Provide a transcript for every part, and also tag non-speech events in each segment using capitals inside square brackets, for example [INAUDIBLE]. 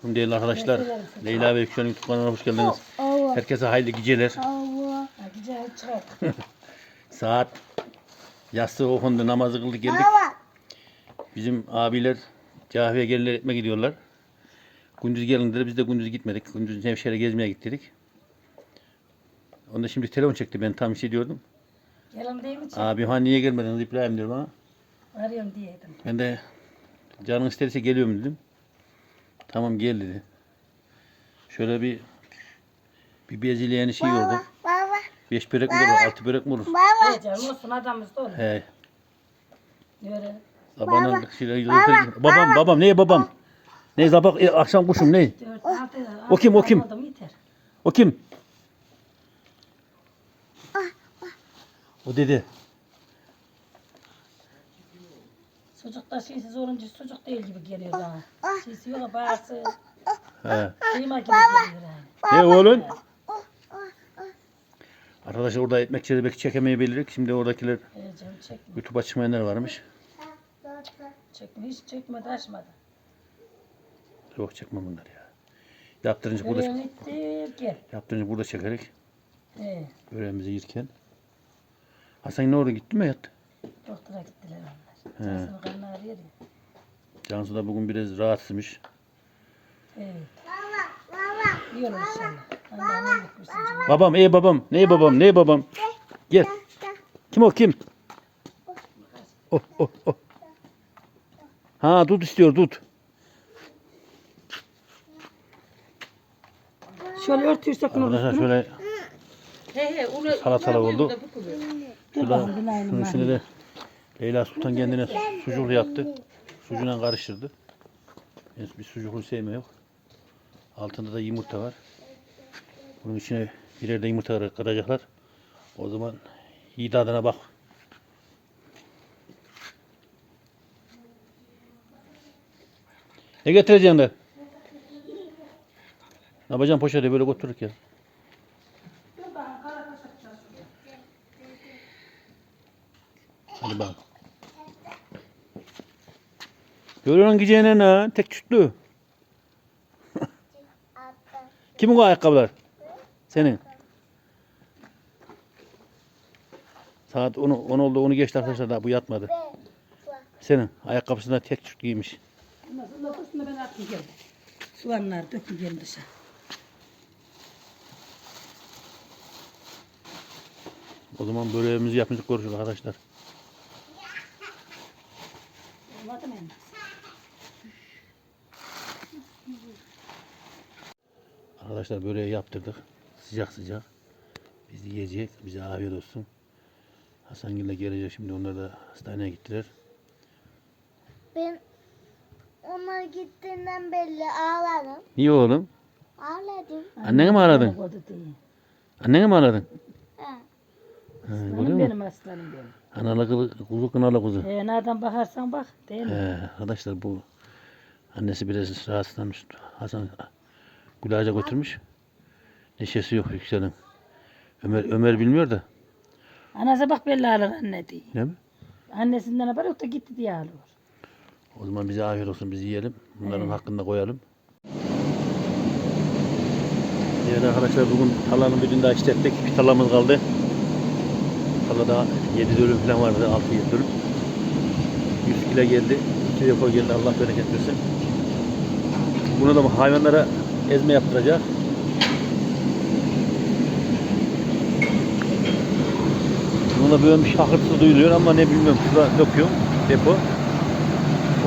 Selamünaleyküm değerli arkadaşlar. Leyla ve Yüksel'in YouTube kanalına hoş geldiniz. Herkese hayırlı geceler. [LAUGHS] Saat yassı okundu namazı kıldık geldik. Bizim abiler camiye gelirler etme gidiyorlar. Gündüz gelin dedi biz de gündüz gitmedik. Gündüz Nevşehir'e gezmeye gittik. Onda şimdi telefon çekti ben tam şey diyordum. Gelin değil mi? Çek. Abi hani niye gelmediniz İbrahim diyor bana. Arıyorum diyeydim. Ben de canın isterse geliyorum dedim. Tamam gel dedi. Şöyle bir bir bezileyeni şey oldu. Baba. Beş börek mi olur, altı börek mi olur? Baba. Canım olsun adamız da olur. He. Öyle. Sabahın şeyleri Babam, babam, ne babam? Ne sabah, e, akşam kuşum ne? O kim, o kim? O kim? O dedi. Sucuk da şeysiz olunca sucuk değil gibi geliyor bana. Şeysi yok bağırsı. He. Kıyma gibi geliyor yani. Ne oğlum? Arkadaşlar orada ekmek çelebek çekemeyebilirdik. Şimdi oradakiler Ee, canım çekme. YouTube'a çıkmayanlar varmış. Çekme. Hiç çekmedi açmadı. Yok çekmem bunlar ya. Yaptırınca burada, Görevini ittir gel. yaptırınca burada çekerek. Ee, Görevimizi yirken. Hasan ne orada gitti mi yattı? doktora gittiler onlar. He. Cansın karnı ağrıyor ya. Cansu da bugün biraz rahatsızmış. Evet. Baba. Baba. İyi olur inşallah. Allah'ın iyilik versin canım. Babam, ey babam, ney babam, ney babam? Gel. Kim o kim? Oh, oh, oh. Ha dut istiyor dut. Şöyle örtürsek ne olur? Arkadaşlar şöyle He he onu salatalık oldu. Şurada, şunun var. içine de Leyla Sultan kendine sucuk yaptı. Sucuğuna karıştırdı. Bir sucuklu sevmiyorum. Altında da yumurta var. Bunun içine birer de yumurta kıracaklar. O zaman iyi tadına bak. Ne getireceksin de? Ne yapacaksın poşete böyle götürürük ya. Hadi bak. Görüyor musun gecenin ne? Tek çütlü. Kimin o ayakkabılar? Senin. Saat 10, 10 oldu, onu geçti arkadaşlar daha bu yatmadı. Senin ayakkabısında tek çüt giymiş. Nasıl lafısını ben attım geldim. Soğanlar gelin dışarı. O zaman böreğimizi yapınca görüşürüz arkadaşlar. Arkadaşlar böreği yaptırdık. Sıcak sıcak. Biz yiyecek. Bize afiyet olsun. Hasan Gül'le gelecek şimdi. Onlar da hastaneye gittiler. Ben onlar gittiğinden belli ağladım. Niye oğlum? Ağladım. Anneni mi aradın? Kodu değil. Anneni mi aradın? Ha. Ha, görüyor Benim, musun? benim aslanım benim. Analı kızı, kuzu kınalı kuzu. Ee, nereden bakarsan bak değil mi? Ee, arkadaşlar bu annesi biraz rahatsızlanmış. Hasan Gülağaç'a götürmüş. Neşesi yok yükselin. Ömer Ömer bilmiyor da. Anası bak belli alır anne diye. Ne mi? Annesinden haber yok da gitti diye alıyor. O zaman bize afiyet olsun biz yiyelim. Bunların hakkında koyalım. Evet arkadaşlar bugün tarlanın birinde daha işlettik. Bir tarlamız kaldı. Tarlada 7 dönüm falan vardı. 6-7 dönüm. 100 kilo geldi. 2 depo geldi. Allah bereket versin. Bunu da hayvanlara ezme yaptıracak. Buna da böyle bir şakırtısı duyuluyor ama ne bilmiyorum. Şurada döküyor depo.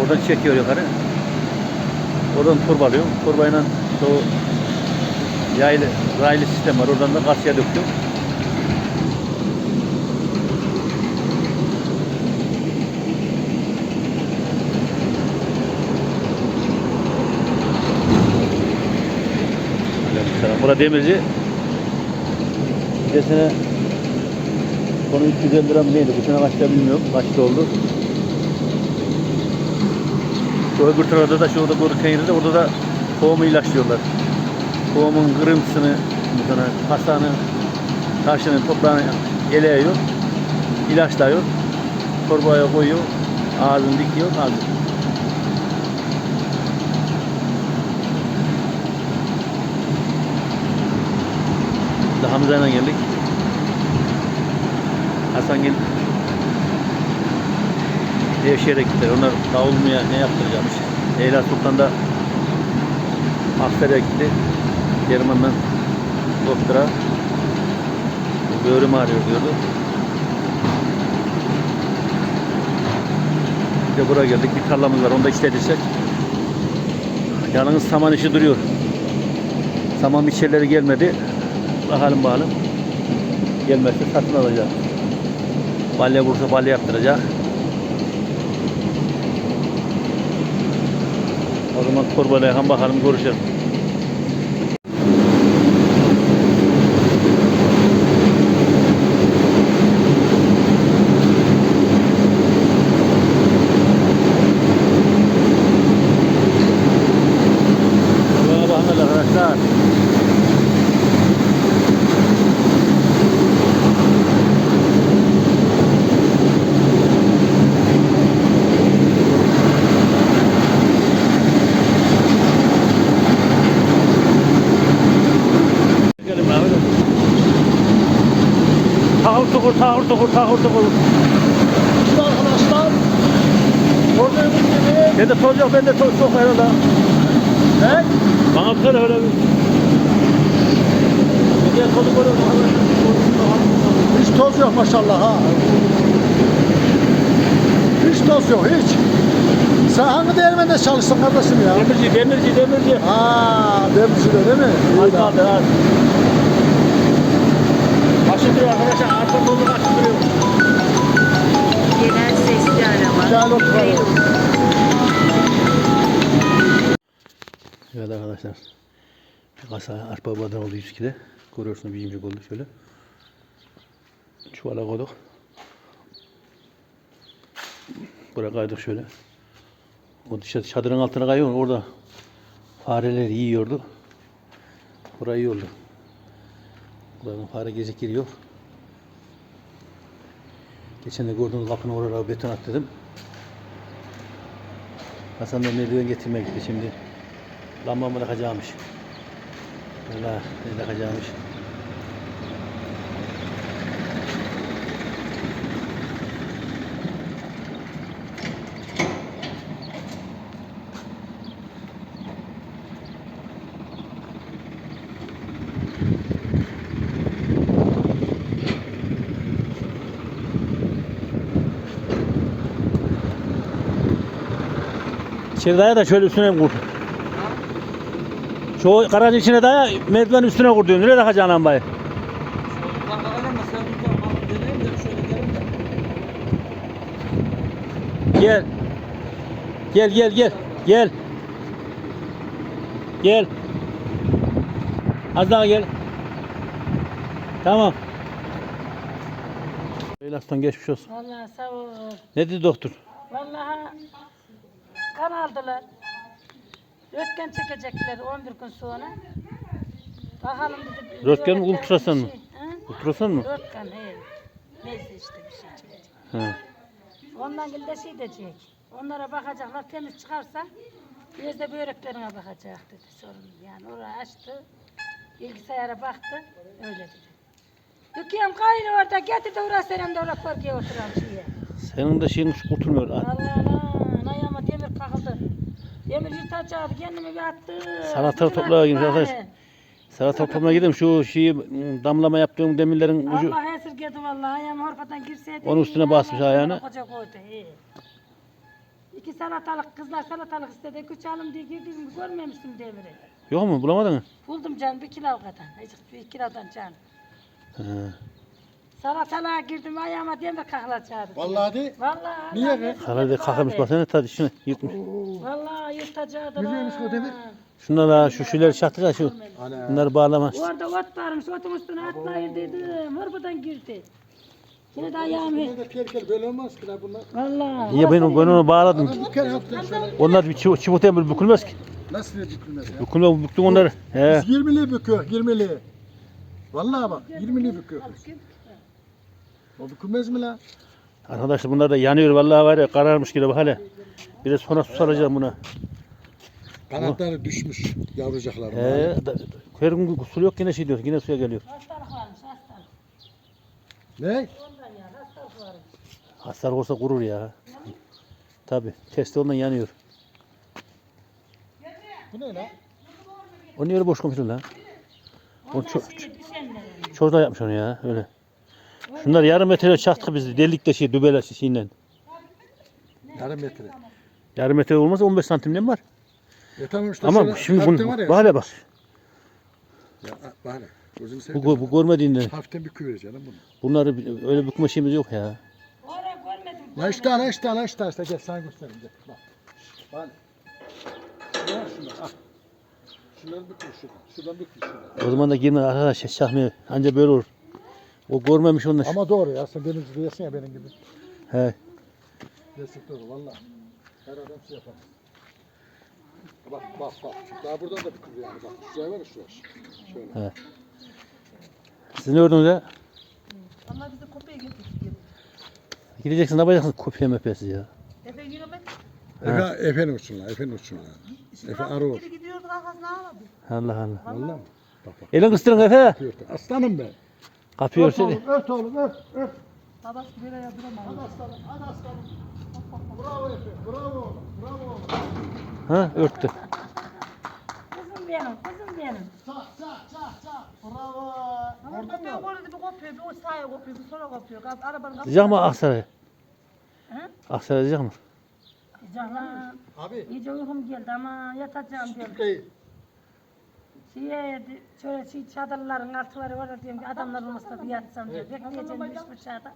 Oradan çekiyor yukarı. Oradan torbalıyor. Torbayla o yaylı, raylı sistem var. Oradan da kasya döküyor. Aleykümselam. Bura demirci. Sene konu 350 lira mı neydi? Bu sene kaçta bilmiyorum. Kaçta oldu. Şu öbür tarafta da şurada konteynerde orada da tohumu ilaçlıyorlar. Tohumun kırıntısını, bu sana hastanın, taşının, toprağını eleyiyor. ilaçlıyor. Torbaya koyuyor. Ağzını dikiyor. Ağzını. Hamza'yla geldik. Hasan gel. Nevşehir'e gittiler. Onlar davulmaya ne yaptıracakmış. Leyla Sultan da Aksaray'a gitti. German'dan doktora böğrüm ağrıyor diyordu. Bir de buraya geldik. Bir tarlamız var. Onu da işletirsek. Yalnız saman işi duruyor. Saman biçerleri gelmedi. Bakalım bakalım. Gelmezse satın alacak. Balya vursa balya yaptıracak. O zaman torbalayalım hem bakalım görüşelim. Allah'a bakın arkadaşlar. Gelin abi. Tahur tukur, tahur tukur. Şimdi arkadaşlar gördüğünüz gibi Ben de toz yok, ben de toz çok herhalde. ne? Bana bir öyle bir. Bir diğer tozu görüyorum. Hiç toz yok maşallah ha. Hiç toz yok hiç. Sen hangi değirmende çalıştın kardeşim ya? Demirci, demirci, demirci. Ha, demircide değil mi? Hadi hadi hadi. Aşındırıyor arkadaşlar, arka tozu aşındırıyor. Genel sesli arama. Gel oturalım. Evet arkadaşlar. Kasa arpa badem oldu 100 kilo. Görüyorsunuz yiyecek oldu şöyle. Çuvala koyduk. Buraya kaydık şöyle. O dışarı çadırın altına kayıyor. Orada fareler yiyordu. Burayı iyi oldu. Buradan fare gezip giriyor. Geçen de gördüğünüz kapının oraya beton at dedim. Hasan da merdiven getirmeye gitti şimdi. Lambamı takacağımış. Valla ne takacağımış. İçeri daya da şöyle üstüne kur. Şu garajın içine daya merdiven üstüne kur diyor. Nereye takacaksın lambayı? Gel. Gel gel gel. Gel. Gel. Az daha gel. Tamam. Beylastan geçmiş olsun. Vallahi sağ ol. Ne dedi doktor? Vallahi kan aldılar. Röntgen çekecekler 11 gün sonra. Bakalım dedi. Röntgen mi, şey. Ha? Ultrason mu? Röntgen he. Neyse işte bir şey çekecek. He. Ondan gel de şey diyecek. Onlara bakacaklar temiz çıkarsa biz de böreklerine bakacak dedi sorun. Yani orayı açtı. Bilgisayara baktı. Öyle dedi. Dükkan gayrı orada getirdi oraya serem de oraya korkuya oturan şeye. Senin de şeyin kurtulmuyor. Allah Allah demir kakıldı. Demir yırtacaktı kendimi bir attı. Salata Bütün toplağa girmiş attı arkadaş. bari. Salata toplamaya gidelim şu şeyi ım, damlama yaptığım demirlerin ucu. Allah esirgedi vallahi ayağım horpadan girseydi. Onun üstüne basmış ayağını. Koca koydu. he. İki salatalık kızlar salatalık istedi. Üç alım diye girdim görmemiştim demiri. Yok mu bulamadın mı? Buldum canım bir kilo kadar. Bir kilodan canım. He. Salatalığa girdim ayağıma demir kaklacaktı. Vallahi de. Vallahi. Niye be? Herhalde kalkmış baksana tadı içine yırtmış. Vallahi yırtacaktı. Biliyormuş o demir. Şunlara şu şeyleri çaktılar şu. Ana. Bunları bağlama. Orada ot varmış, otun üstüne atlayır dedim. Horbadan girdi. Yine de ayağımı. Ne de tehlikeli böyle olmaz ki la bunlar. Vallahi. Ya ben, ben onu bağladım. Bir kere şöyle. Onlar bir çifteye böyle bükülmez ki. Nasıl bir bitmez ya? Bükülme büktüm onları. He. Biz 20'li büküyor, 20'li. Vallahi bak, 20'li büküyor. O bükülmez mi la? Arkadaşlar bunlar da yanıyor vallahi var ya kararmış gibi bak hele. Biraz sonra su salacağım buna. Kanatları düşmüş yavrucaklar. Da- Her gün su yok yine şey diyor. Yine suya geliyor. Hastalık varmış. Ne? Hastalık olsa kurur ya. Tabi. Testi ondan yanıyor. Bu ne lan? O niye öyle boş konuşuyorsun lan? O Ondan çok, şey düşenler. Çocuklar yapmış onu ya öyle. Şunlar yarım metre çaktık biz delikte şey dübele şeyinden. Yarım metre. Yarım metre olmaz 15 santimden var. E tamam işte Ama şöyle şimdi bunu var ya. bak hele bak. Ya, bak hele. Gözünü Bu, seveyim. bu, bu görmediğinden Hafiften bir küvür canım bunu. bunları öyle bükme şeyimiz yok ya. Oraya görmedim. La işte la işte la işte işte gel sana göstereyim gel. Bak. Bak. Şunlar şunlar al. Şunları bükür şuradan. Şuradan bükür şuradan. O zaman da girme arkadaş şahmıyor. Anca böyle olur. O görmemiş onlar. Ama doğru ya sen benim gibi yesin ya benim gibi. He. Destek doğru valla. Her adam şey yapar. Bak bak bak. Daha buradan da bükür yani bak. Şuraya var ya şuraya. Şöyle. Siz ne gördünüz ya? Ama bize kopya getirdik. Gideceksin ne yapacaksın kopya mepesi ya. Efe yürümek. Efe, Efe'nin uçsun la. Efe'nin uçsun la. Efe arı ol. Biri gidiyordu arkasına ağladı. Allah Allah. Valla mı? Bak bak. Elin kıstırın Efe. Aslanım ben. Kapıyı Ört örsene. oğlum, ört oğlum, ört, ört. Babası böyle. Hadi aslanım, hadi aslanım. Bravo Efe, bravo oğlum, bravo oğlum. Ha örttü. Kızım benim, kızım benim. Çak, çak, çak, çak. Bravo. Ama Gördün kopya mü? koydu bir kopuyor, bir o sağa kopuyor, bir sola kopuyor. Gaz- Arabanın kapısı. Sıcak mı Aksaray? He? Aksaray sıcak mı? Canım, Abi, iyice uykum geldi ama yatacağım diyorum. değil. Şeye, şöyle şey çadırların altı var orada diyorum ki adamlar olmasa bir yatsam diyor. Bekleyeceğim hiç dışarıda.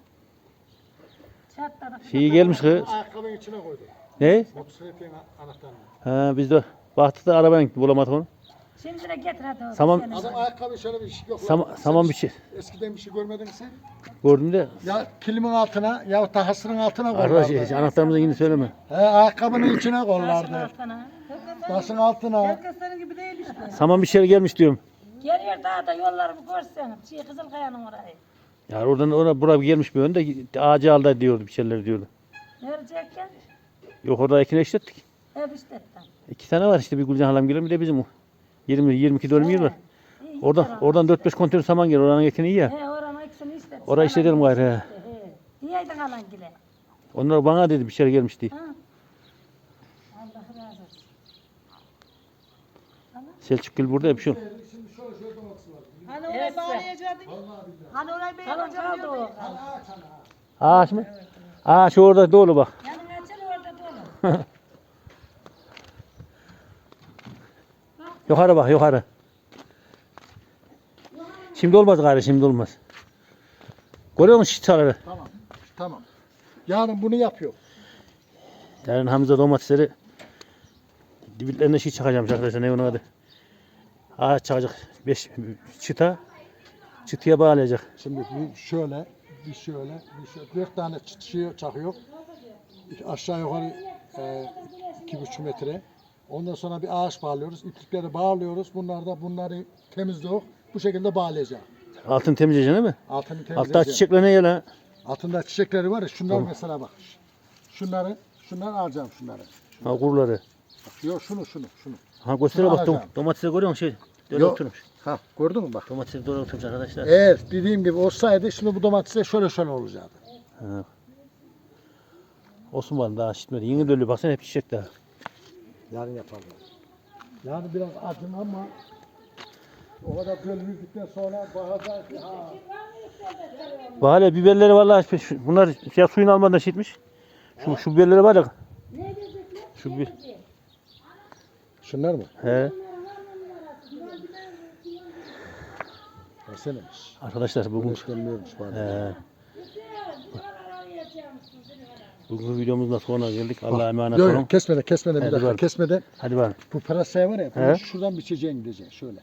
Çatladık. Şeyi gelmiş kız. Ayakkabının içine koydu. Ne? Motosikletin anahtarını. Ha biz de baktık da arabanın bulamadık onu. Şimdi de getir hadi. o Tamam. seni. Adam ayakkabı şöyle bir şey yok. Sam saman bir şey Eskiden bir şey görmedin mi sen? gördüm de. Ya kilimin altına ya da hasırın altına Arkadaş koyarlardı. anahtarımızı yine söyleme. He, ayakkabının içine koyarlardı. Taşın altına. Herkes senin gibi değil işte. Saman bir şey gelmiş diyorum. Geliyor daha da yollarımı görsen. Şey Kızılkaya'nın orayı. Ya oradan ona buraya gelmiş bir önde ağacı aldı diyordu bir şeyler diyordu. Ne örecekken? Yok orada ekine işlettik. Hep işlettim. İki tane var işte bir Gülcan halam gelir bir de bizim o. 20 22 dönüm yer var. İyi, Oradan oradan 4-5 konteyner saman gelir. Oranın ekini iyi ya. He oranın ikisini işlet. Orayı işletelim gayrı. he. He. Diyeydin alan gile. Onlar bana dedi bir şey gelmiş diye. Ha. Allah razı olsun. Selçuk Gül burada hep şu. Hani orayı bağlayacaktın. Hani orayı Kalın bağlayacaktın kaldı diyordun. o. Ağaç mı? Ağaç orada dolu bak. Yanın açın orada dolu. [LAUGHS] Yukarı bak yukarı. Şimdi olmaz gayrı şimdi olmaz. Görüyor musun çıtaları? Tamam. Tamam. Yarın bunu yapıyor. Yarın Hamza domatesleri dibitlerine şey çakacağım arkadaşlar ne onun adı. Ağaç çakacak. Beş çıta. Çıtıya bağlayacak. Şimdi bir şöyle, bir şöyle, bir şöyle. Dört tane çıt şey çakıyor. Aşağı yukarı e, iki buçuk metre. Ondan sonra bir ağaç bağlıyoruz. İplikleri bağlıyoruz. Bunlar da bunları temizliyor. Bu şekilde bağlayacağım. Altını temizleyeceksin değil mi? Altını Altta temizleyeceğim. çiçekler ne ya lan? Altında çiçekleri var ya. Şunlar Tamam. mesela bak. Şunları, şunları alacağım şunları. Ha kuruları. Yok şunu, şunu, şunu. Ha gösteriyor bak dom alacağım. domatesi görüyor musun şey? Böyle Yok. oturmuş. Ha gördün mü bak. Domatesi doğru oturmuş arkadaşlar. Eğer dediğim gibi olsaydı şimdi bu domatesler şöyle şöyle olacaktı. Ha. Olsun var daha şişmedi. Yeni dölü baksana hep çiçek daha. Yarın yapalım. Yani biraz acın ama o kadar bölündükten sonra bazen ha, Bak hele biberleri vallahi şu- bunlar ya suyun almadan şişmiş. Şu şu biberleri var ya. Şu bir şunlar mı? he. Versene. Arkadaşlar bugün Güneş gelmiyormuş bari. he. Bugün videomuzdan sonra geldik. Allah'a emanet olun. yok kesmeden kesmeden bir Hadi dakika bakalım. kesmeden Hadi bakalım. bu pırasaya var ya bunu He. şuradan biçeceksin gideceksin şöyle.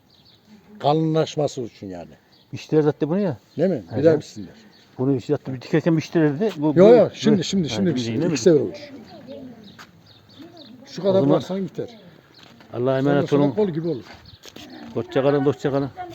Kalınlaşması için yani. İşler zaten bunu ya. Değil mi? He. Bir daha bitsinler. Bunu işte bir dikerken biçtirirdi. Bu, Yok yok şimdi şimdi şimdi yine bitsin. mi? İki sefer olur. Şu kadar zaman- bıraksan biter. Allah'a emanet olun. kol gibi olur. Hoşça kalın, hoşça kalın. Sen